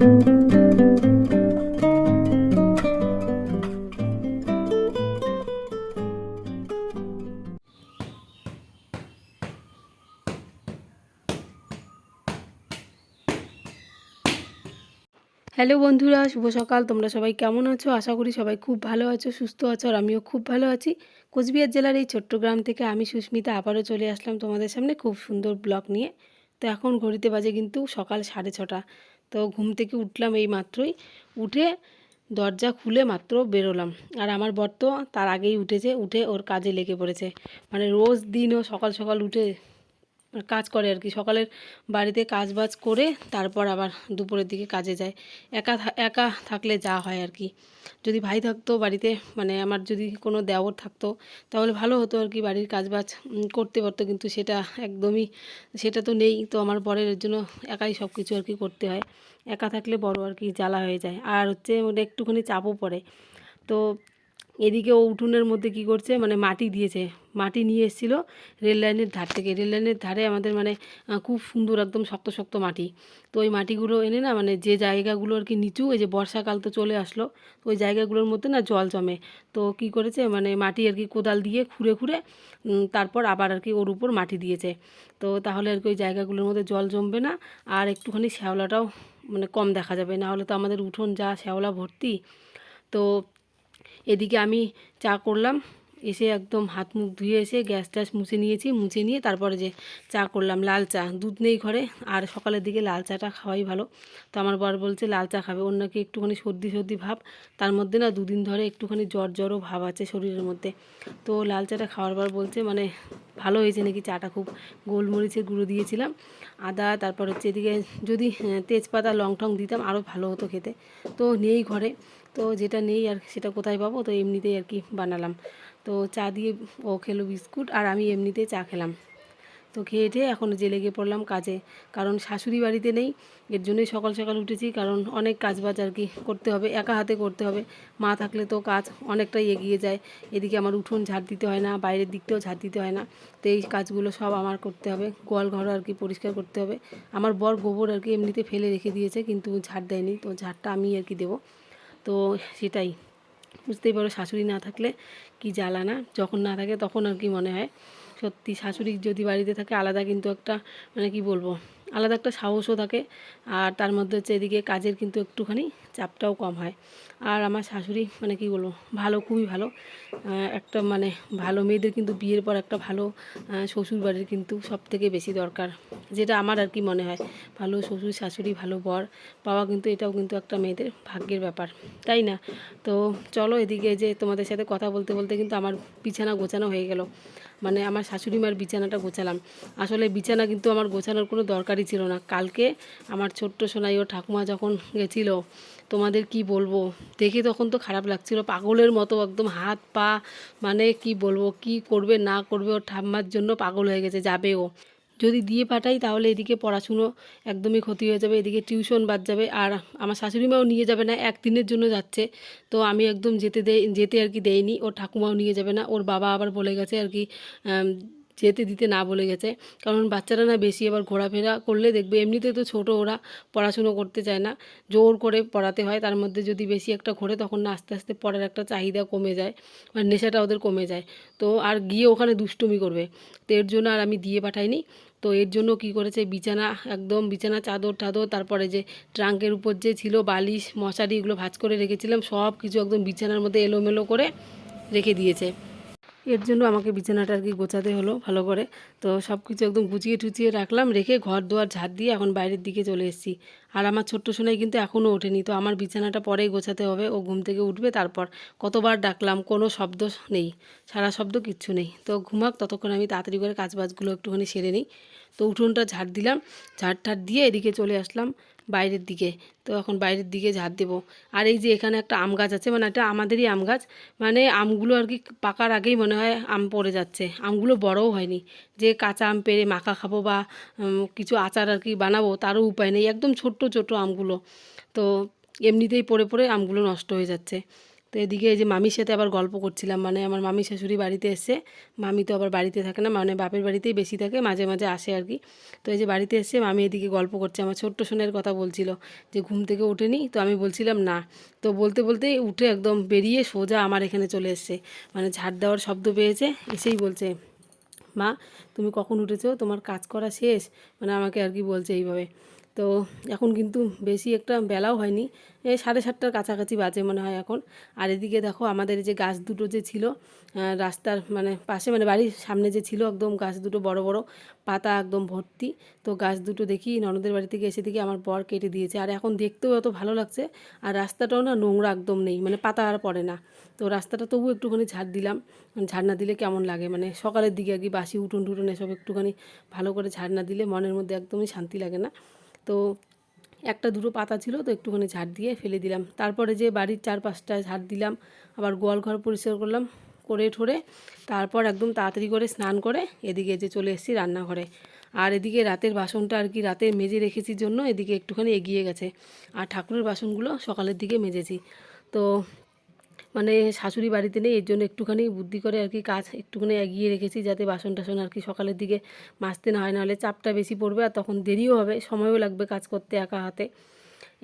Hello বন্ধুরা, শুভ সকাল। তোমরা সবাই কেমন আছো? আশা করি সবাই খুব ভালো আছো, সুস্থ আছো, আর আমিও খুব ভালো আছি। কোচবিহার জেলার এই ছোট্ট গ্রাম থেকে আমি সুস্মিতা আবারও চলে আসলাম তোমাদের সামনে খুব সুন্দর ব্লগ নিয়ে। তো এখন ঘড়িতে বাজে কিন্তু সকাল সাড়ে ছটা। তো ঘুম থেকে উঠলাম এই মাত্রই। উঠে দরজা খুলে মাত্র বেরোলাম। আর আমার বর তো তার আগেই উঠেছে, উঠে ওর কাজে লেগে পড়েছে। মানে রোজ দিন ও সকাল সকাল উঠে কাজ করে আর কি। সকালের বাড়িতে কাজ বাজ করে তারপর আবার দুপুরের দিকে কাজে যায়। একা একা থাকলে যা হয় আর কি। যদি ভাই থাকতো বাড়িতে মানে আমার যদি কোনো দেওর থাকতো, তাহলে ভালো হতো আর কি বাড়ির কাজ বাজ করতে পারতো। কিন্তু সেটা একদমই, সেটা তো নেই। তো আমার বরের জন্য একাই সব কিছু আর কি করতে হয়। একা থাকলে বড় আর কি জ্বালা হয়ে যায়। আর হচ্ছে ওটা একটুখানি চাপও পড়ে। তো এদিকে ও উঠোনের মধ্যে কি করছে মানে মাটি দিয়েছে, মাটি নিয়ে এসেছিল রেল লাইনের ধার থেকে। রেল লাইনের ধারে আমাদের মানে খুব সুন্দর একদম শক্ত শক্ত মাটি। তো ওই মাটিগুলো এনে না মানে যে জায়গাগুলো আর কি নিচু এই যে বর্ষাকাল তো চলে আসলো, তো ওই জায়গাগুলোর মধ্যে না জল জমে। তো কি করেছে মানে মাটি আর কি কোদাল দিয়ে খুঁড়ে খুঁড়ে তারপর আবার আর কি ওর উপর মাটি দিয়েছে। তো তাহলে আর কি ওই জায়গাগুলোর মধ্যে জল জমবে না, আর একটুখানি শ্যাওলাটাও মানে কম দেখা যাবে। না হলে তো আমাদের উঠোন যা শ্যাওলা ভর্তি। তো এদিকে আমি চা করলাম, এসে একদম হাত মুখ ধুয়ে এসে গ্যাস ট্যাস মুছে নিয়েছি, মুছে নিয়ে তারপরে যে চা করলাম, লাল চা, দুধ নেই ঘরে, আর সকালের দিকে লাল চাটা খাওয়াই ভালো। তো আমার বর বলছে, লাল চা খাবে। ওর নাকি একটুখানি সর্দি সর্দি ভাব, তার মধ্যে না দুদিন ধরে একটুখানি জ্বর জ্বরও ভাব আছে শরীরের মধ্যে। তো লাল চাটা খাওয়ার পর বলছে মানে ভালো হয়েছে নাকি? চাটা খুব গোলমরিচের গুঁড়ো দিয়েছিলাম, আদা, তারপর হচ্ছে এদিকে যদি তেজপাতা লং টং দিতাম, আরও ভালো হতো খেতে। তো নেই ঘরে তো যেটা নেই আর সেটা কোথায় পাবো? তো এমনিতেই আর কি বানালাম। তো চা দিয়ে ও খেলো বিস্কুট আর আমি এমনিতেই চা খেলাম। তো খেয়ে টেয়ে এখন যে লেগে পড়লাম কাজে। কারণ শাশুড়ি বাড়িতে নেই, এর জন্যই সকাল সকাল উঠেছি। কারণ অনেক কাজ বাজ আর কি করতে হবে, একা হাতে করতে হবে। মা থাকলে তো কাজ অনেকটাই এগিয়ে যায়। এদিকে আমার উঠোন ঝাড় দিতে হয় না, বাইরের দিকটাও ঝাড় দিতে হয় না। তো এই কাজগুলো সব আমার করতে হবে। গোয়াল ঘর আর কি পরিষ্কার করতে হবে। আমার বর গোবর আর কি এমনিতে ফেলে রেখে দিয়েছে, কিন্তু ঝাড় দেয়নি। তো ঝাড়টা আমি আর কি দেবো। তো সেটাই। বুঝতেই পারো শাশুড়ি না থাকলে কি জ্বালা না? যখন না থাকে তখন আর কি মনে হয়। সত্যি শাশুড়ি যদি বাড়িতে থাকে আলাদা কিন্তু একটা মানে কি বলব? আলাদা একটা সাহসও থাকে। আর তার মধ্যে হচ্ছে এদিকে কাজের কিন্তু একটুখানি চাপটাও কম হয়। আর আমার শাশুড়ি মানে কি বলব, ভালো, খুবই ভালো। একটা মানে ভালো মেয়েদের কিন্তু বিয়ের পর একটা ভালো শ্বশুর বাড়ির কিন্তু সব থেকে বেশি দরকার। যেটা আমার আর কি মনে হয়, ভালো শ্বশুর, শাশুড়ি, ভালো বর পাওয়া কিন্তু এটাও কিন্তু একটা মেয়েদের ভাগ্যের ব্যাপার। তাই না? তো চলো এদিকে যে তোমাদের সাথে কথা বলতে বলতে কিন্তু আমার বিছানা গোছানো হয়ে গেল। মানে আমার শাশুড়ি মার বিছানাটা গোছালাম। আসলে বিছানা কিন্তু আমার গোছানোর কোনো দরকারই ছিল না। কালকে আমার ছোট্ট সোনাই ও ঠাকুমা যখন গেছিল, তোমাদের কি বলব? দেখে তখন তো খারাপ লাগছিল। পাগলের মতো একদম হাত পা মানে কি বলব, কি করবে না করবে ওর ঠাম্মার জন্য পাগল হয়ে গেছে, যাবে ও। যদি দিয়ে পাঠাই তাহলে এদিকে পড়াশুনো একদমই ক্ষতি হয়ে যাবে, এদিকে টিউশন বাদ যাবে আর আমার শাশুড়িমাও নিয়ে যাবে না, একদিনের জন্য যাচ্ছে। তো আমি একদম যেতে দেই, যেতে আর কি দেইনি, ওর ঠাকুমাও নিয়ে যাবে না, ওর বাবা আবার বলে গেছে আর কি যেতে দিতে না বলে গেছে। কারণ বাচ্চারা না বেশি আবার ঘোরাফেরা করলে দেখবে এমনিতে তো ছোট, ওরা পড়াশুনো করতে চায় না। জোর করে পড়াতে হয়, তার মধ্যে যদি বেশি একটা ঘোরে তখন না আস্তে আস্তে পড়ার একটা চাহিদা কমে যায় আর নেশাটা ওদের কমে যায়। তো আর গিয়ে ওখানে দুষ্টুমি করবে। তো এর জন্য আর আমি দিয়ে পাঠাইনি। তো এর জন্য কি করেছে, বিছানা একদম, বিছানা, চাদর টাদর, তারপরে যে ট্রাঙ্কের উপর যে ছিল বালিশ, মশারি, এগুলো ভাঁজ করে রেখেছিলাম সব কিছু একদম বিছানার মধ্যে এলোমেলো করে রেখে দিয়েছে। এর জন্য আমাকে বিছানাটা আর কি গোছাতে হলো ভালো করে। তো সব কিছু একদম গুছিয়ে টুচিয়ে রাখলাম, রেখে ঘর দুয়ার ঝাড় দিয়ে এখন বাইরের দিকে চলে এসেছি। আর আমার ছোট্ট সোনাই কিন্তু এখনও ওঠেনি। তো আমার বিছানাটা পরেই গোছাতে হবে। ও ঘুম থেকে উঠবে, তারপর কতবার ডাকলাম, কোনো শব্দ নেই, সারা শব্দ কিচ্ছু নেই। তো ঘুমাক, ততক্ষণ আমি তাড়াতাড়ি করে কাজ বাজগুলো একটুখানি সেরে নিই। তো উঠোনটা ঝাড় দিলাম, ঝাড় ঠাড় দিয়ে এদিকে চলে আসলাম বাইরের দিকে। তো এখন বাইরের দিকে ঝাড় দেবো। আর এই যে এখানে একটা আম গাছ আছে মানে এটা আমাদেরই আম গাছ মানে আমগুলো আর কি পাকার আগেই মনে হয় আম পড়ে যাচ্ছে। আমগুলো বড়ও হয়নি। যে কাঁচা আম পেরে মাখা খাব বা কিছু আচার আর কি বানাবো, তারও উপায় নেই। একদম ছোট্ট ছোট আমগুলো। তো এমনিতেই পড়ে পড়ে আমগুলো নষ্ট হয়ে যাচ্ছে। তো এদিকে এই যে মামির সাথে আবার গল্প করছিলাম মানে আমার মামি শাশুড়ি বাড়িতে এসছে মামি তো আবার বাড়িতে থাকে না মানে বাপের বাড়িতেই বেশি থাকে, মাঝে মাঝে আসে আর কি। তো এই যে বাড়িতে এসছে মামি এদিকে গল্প করছে, আমার ছোট্ট সোনের কথা বলছিল যে, ঘুম থেকে ওঠেনি তো আমি বলছিলাম, না। তো বলতে বলতে উঠে একদম বেরিয়ে সোজা আমার এখানে চলে এসছে। মানে ঝাড় দেওয়ার শব্দ পেয়েছে, এসেই বলছে, মা, তুমি কখন উঠেছো? তোমার কাজ করা শেষ? মানে আমাকে আর কি বলছে এইভাবে। তো এখন কিন্তু বেশি একটা বেলাও হয়নি। এই সাড়ে সাতটার কাছাকাছি বাজে মনে হয় এখন। আর এদিকে দেখো আমাদের যে গাছ দুটো যে ছিল রাস্তার মানে পাশে মানে বাড়ির সামনে যে ছিল একদম গাছ দুটো বড় বড়, পাতা একদম ভর্তি। তো গাছ দুটো দেখি ননদের বাড়ি থেকে এসে দেখি আমার বর কেটে দিয়েছে। আর এখন দেখতেও এত ভালো লাগছে, আর রাস্তাটাও না নোংরা একদম নেই মানে পাতা আর পড়ে না। তো রাস্তাটা তবু একটুখানি ঝাড় দিলাম। ঝাড় না দিলে কেমন লাগে? মানে সকালের দিকে আর কি বাসি উঠোন টুটুন এসব একটুখানি ভালো করে ঝাড় না দিলে মনের মধ্যে একদমই শান্তি লাগে না। তো একটা দুটো পাতা ছিল তো একটুখানি ঝাড় দিয়ে ফেলে দিলাম। তারপরে যে বাড়ির চারপাশটা ঝাড় দিলাম, আবার গোয়াল ঘর পরিষ্কার করলাম, করে ঠোরে তারপর একদম তাড়াতাড়ি করে স্নান করে এদিকে যে চলে এসেছি রান্নাঘরে। আর এদিকে রাতের বাসনটা আর কি রাতে মেজে রেখেছি জন্য এদিকে একটুখানি এগিয়ে গেছে। আর ঠাকুরের বাসনগুলো সকালের দিকে মেজেছি। তো মানে শাশুড়ি বাড়িতে নেই, এর জন্য একটুখানি বুদ্ধি করে আর কি কাজ একটুখানি এগিয়ে রেখেছি যাতে বাসন টাসন আর কি সকালের দিকে মাজতে না হয়, নাহলে চাপটা বেশি পড়বে আর তখন দেরিও হবে, সময়ও লাগবে কাজ করতে একা হাতে।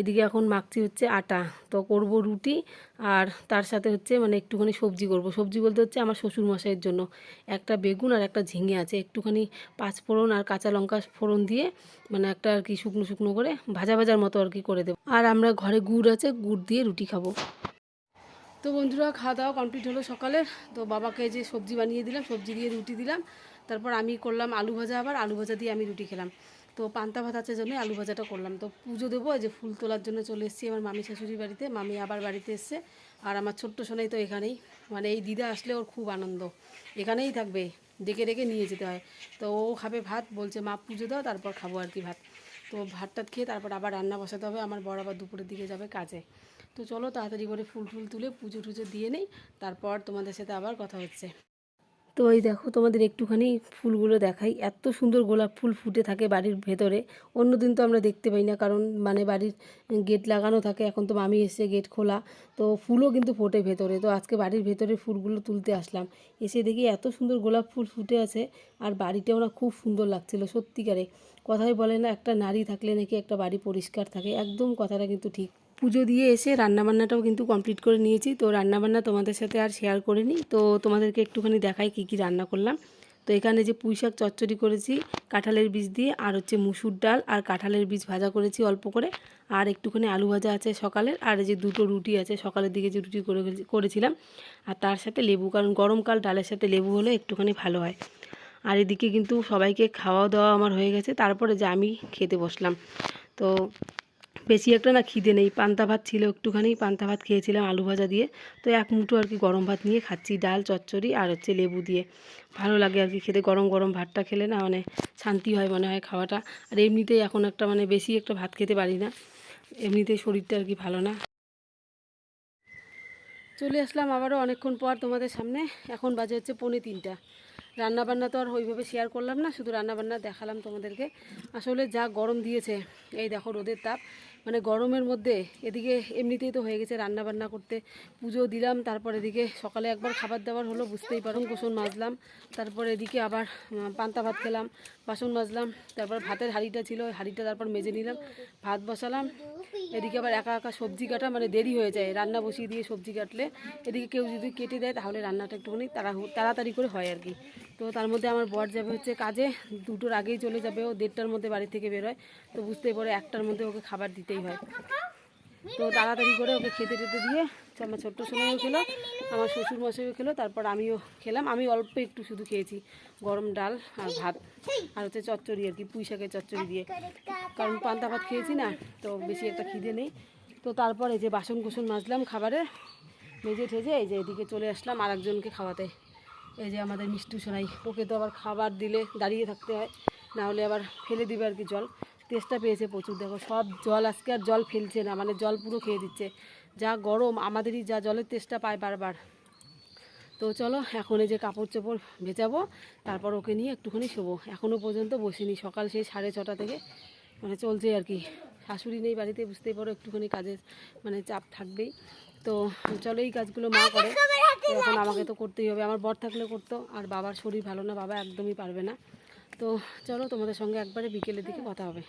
এদিকে এখন মাখছি হচ্ছে আটা, তো করব রুটি আর তার সাথে হচ্ছে মানে একটুখানি সবজি করব। সবজি বলতে হচ্ছে আমার শ্বশুর মশাইয়ের জন্য। একটা বেগুন আর একটা ঝিঙে আছে, একটুখানি পাঁচ ফোড়ন আর কাঁচা লঙ্কা ফোড়ন দিয়ে মানে একটা আর কি শুকনো শুকনো করে ভাজা ভাজার মতো আর কি করে দেবো। আর আমরা ঘরে গুড় আছে, গুড় দিয়ে রুটি খাব। তো বন্ধুরা, খাওয়া দাওয়া কমপ্লিট হলো সকালের তো বাবাকে যে সবজি বানিয়ে দিলাম, সবজি দিয়ে রুটি দিলাম। তারপর আমি করলাম আলু ভাজা আবার। আলু ভাজা দিয়ে আমি রুটি খেলাম। তো পান্তা ভাত আছে জন্য আলু ভাজাটা করলাম। তো পুজো দেবো যে ফুল তোলার জন্য চলে এসেছি আমার মামি শাশুড়ির বাড়িতে। মামি আবার বাড়িতে এসছে। আর আমার ছোট্ট সোনাই তো এখানেই। মানে এই দিদা আসলে ওর খুব আনন্দ। এখানেই থাকবে, ডেকে ডেকে নিয়ে যেতে হয়। তো ও খাবে ভাত, বলছে, মা, পুজো দাও, তারপর খাব আর কি ভাত। তো ভাত টাত খেয়ে তারপর আবার রান্না বসাতে হবে। আমার বড় আবার দুপুরের দিকে যাবে কাজে। তো চলো তাড়াতাড়ি করে ফুল টুল তুলে পুজো টুজো দিয়ে নেই, তারপর তোমাদের সাথে আবার কথা হচ্ছে। তো এই দেখো তোমাদের একটুখানি ফুলগুলো দেখাই। এত সুন্দর গোলাপ ফুল ফুটে থাকে বাড়ির ভেতরে। অন্য দিন তো আমরা দেখতে পাই না, কারণ মানে বাড়ির গেট লাগানো থাকে। এখন তো মামি এসে গেট খোলা। তো ফুলও কিন্তু ফোটে ভেতরে। তো আজকে বাড়ির ভেতরে ফুলগুলো তুলতে আসলাম। এসে দেখি এত সুন্দর গোলাপ ফুল ফুটে আছে আর বাড়িটাও না খুব সুন্দর লাগছিল, সত্যিকারে। কথাই বলে না, একটা নারী থাকলে নাকি একটা বাড়ি পরিষ্কার থাকে। একদম কথাটা কিন্তু ঠিক পুজো দিয়ে এসে রান্নাবান্নাটাও কিন্তু কমপ্লিট করে নিয়েছি। তো রান্নাবান্না তোমাদের সাথে আর শেয়ার করিনি। তো তোমাদেরকে একটুখানি দেখাই কী কী রান্না করলাম। তো এখানে যে পুঁই শাক চচ্চড়ি করেছি, কাঁঠালের বীজ দিয়ে, আর হচ্ছে মুসুর ডাল, আর কাঁঠালের বীজ ভাজা করেছি অল্প করে। আর একটুখানি আলু ভাজা আছে সকালের, আর যে দুটো রুটি আছে, সকালের দিকে যে রুটি করে করেছিলাম। আর তার সাথে লেবু, কারণ গরমকাল ডালের সাথে লেবু হলে একটুখানি ভালো হয়। আর এদিকে কিন্তু সবাইকে খাওয়া দাওয়া আমার হয়ে গেছে। তারপরে যে আমি খেতে বসলাম। তো বেশি একটা না খিদে নেই। পান্তা ভাত ছিল, একটুখানি পান্তা ভাত খেয়েছিলাম আলু ভাজা দিয়ে। তো এক মুঠো আর কি গরম ভাত নিয়ে খাচ্ছি, ডাল, চচ্চড়ি আর হচ্ছে লেবু দিয়ে। ভালো লাগে আর কি খেতে, গরম গরম ভাতটা খেলে না মানে শান্তি হয় মনে হয় খাওয়াটা। আর এমনিতেই এখন একটা মানে বেশি একটা ভাত খেতে পারি না, এমনিতেই শরীরটা আর কি ভালো না। চলে আসলাম আবারও অনেকক্ষণ পর তোমাদের সামনে, এখন বাজে হচ্ছে পৌনে তিনটা। রান্নাবান্না তো আর ওইভাবে শেয়ার করলাম না, শুধু রান্নাবান্না দেখালাম তোমাদেরকে। আসলে যা গরম দিয়েছে, এই দেখো রোদের তাপ মানে গরমের মধ্যে এদিকে এমনিতেই তো হয়ে গেছে রান্নাবান্না করতে। পুজো দিলাম, তারপর এদিকে সকালে একবার খাবার দাবার হলো, বুঝতেই পারো কোসন মাজলাম, তারপর এদিকে আবার পান্তা ভাত খেলাম, বাসন মাজলাম, তারপর ভাতের হাঁড়িটা ছিল, ওই হাঁড়িটা তারপর মেজে নিলাম, ভাত বসালাম। এদিকে আবার একা একা সবজি কাটা মানে দেরি হয়ে যায়, রান্না বসিয়ে দিয়ে সবজি কাটলে। এদিকে কেউ যদি কেটে দেয়, তাহলে রান্নাটা একটুখানি তাড়া তাড়াতাড়ি করে হয় আর কি। তো তার মধ্যে আমার বর যাবে হচ্ছে কাজে, দুটোর আগেই চলে যাবে, ও দেড়টার মধ্যে বাড়ি থেকে বেরোয়। তো বুঝতেই পারে, একটার মধ্যে ওকে খাবার দিতেই হয়। তো তাড়াতাড়ি করে ওকে খেতে টেতে দিয়ে আমার ছোট্ট সময়ও খেলো, আমার শ্বশুর মশাইও খেলো, তারপর আমিও খেলাম। আমি অল্প একটু শুধু খেয়েছি, গরম ডাল আর ভাত। আর হচ্ছে চচ্চড়ি আর কি, পুঁই শাকের চচ্চড়ি দিয়ে। কারণ পান্তা ভাত খেয়েছি না, তো বেশি একটা খিদে নেই। তো তারপর এই যে বাসন কুসন মাজলাম খাবারের মেজে ঠেজে এই যে এদিকে চলে আসলাম আর একজনকে খাওয়াতে। এই যে আমাদের মিষ্টি সোনাই, ওকে তো আবার খাবার দিলে দাঁড়িয়ে থাকতে হয়, না হলে আবার ফেলে দিবে আর কি জল। তেষ্টা পেয়েছে প্রচুর, দেখো সব জল, আজকে আর জল ফেলছে না মানে জল পুরো খেয়ে দিচ্ছে। যা গরম, আমাদেরই যা জলের তেষ্টা পায় বারবার। তো চলো, এখন এই যে কাপড় চোপড় ভেজাবো, তারপর ওকে নিয়ে একটুখানি শোবো। এখনও পর্যন্ত বসিনি, সকাল সেই সাড়ে ছটা থেকে মানে চলছে আর কি। শাশুড়ি নেই বাড়িতে, বুঝতেই পারো, একটুখানি কাজের মানে চাপ থাকবেই। তো চলো এই কাজগুলো মা করে। এখন আমাকে তো করতেই হবে আমার বর থাকলে করতো আর বাবার শরীর ভালো না বাবা একদমই পারবে না। তো চলো তোমাদের সঙ্গে একবারে বিকেলের দিকে কথা হবে।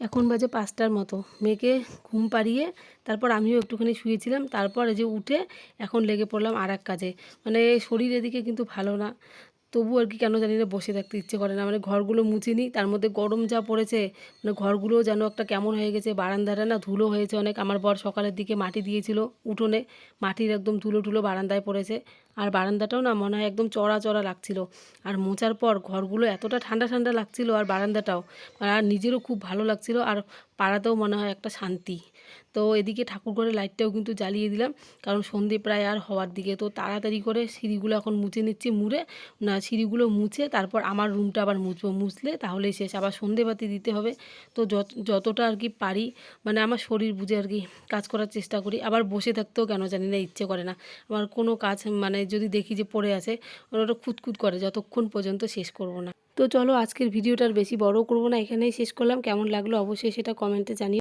এখন বাজে পাঁচটার মতো। মেয়েকে ঘুম পাড়িয়ে তারপর আমিও একটুখানি শুয়েছিলাম তারপর যে উঠে এখন লেগে পড়লাম আর এক কাজে। মানে শরীর এদিকে কিন্তু ভালো না। তবু আর কি কেন জানি না বসে থাকতে ইচ্ছে করে না। মানে ঘরগুলো মুছিনি তার মধ্যে গরম যা পড়েছে মানে ঘরগুলোও যেন একটা কেমন হয়ে গেছে। বারান্দাটা না ধুলো হয়েছে অনেক। আমার বর সকালের দিকে মাটি দিয়েছিল উঠোনে, মাটির একদম ধুলো ধুলো বারান্দায় পড়েছে। আর বারান্দাটাও না মনে হয় একদম চড়া চড়া লাগছিল। আর মোচার পর ঘরগুলো এতটা ঠান্ডা ঠান্ডা লাগছিল আর বারান্দাটাও। আর নিজেরও খুব ভালো লাগছিল আর পাড়াতেও মনে হয় একটা শান্তি। তো এদিকে ঠাকুরঘরের লাইটটাও কিন্তু জ্বালিয়ে দিলাম, কারণ সন্ধে প্রায় আর হওয়ার দিকে। তো তাড়াতাড়ি করে সিঁড়িগুলো এখন মুছে নিচ্ছি মুড়ে, না, সিঁড়িগুলো মুছে তারপর আমার রুমটা আবার মুছবো, মুছলে তাহলেই শেষ। আবার সন্ধেবাতি দিতে হবে। তো যত, যতটা আর কি পারি মানে আমার শরীর বুঝে আর কি কাজ করার চেষ্টা করি। আবার বসে থাকতেও কেন জানি না, ইচ্ছে করে না। আমার কোনো কাজ মানে যদি দেখি যে পড়ে আছে, ওটা খুঁতখুত করে, যতক্ষণ পর্যন্ত শেষ করব না। তো চলো আজকের ভিডিওটার বেশি বড় করব না, এখানেই শেষ করলাম। কেমন লাগল অবশ্যই সেটা কমেন্টে জানিও।